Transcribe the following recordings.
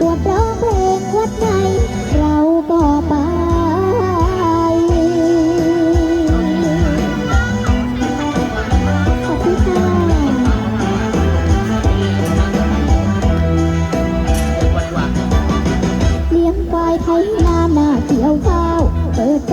อวดร้อเพลงวัดไหนเราก็ไปเรียนไปไทยนาณาเกี่ยวข้าว เปิดใจ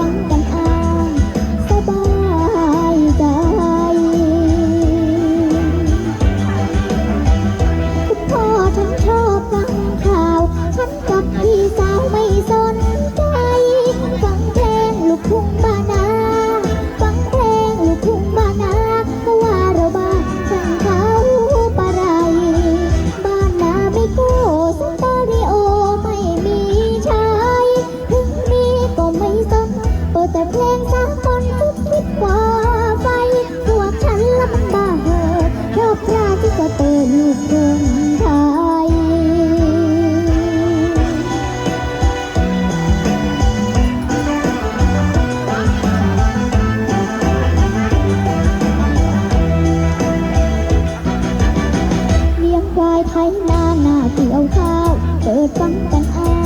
กรุงไทย เลี้งนาหน้าเกี่ยวข้าว เปิดฟังกันเอา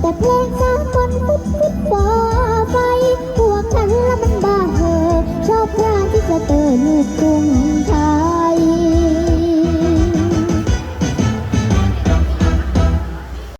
แต่เพลงสามคนฟุบฟุบฟ้าไป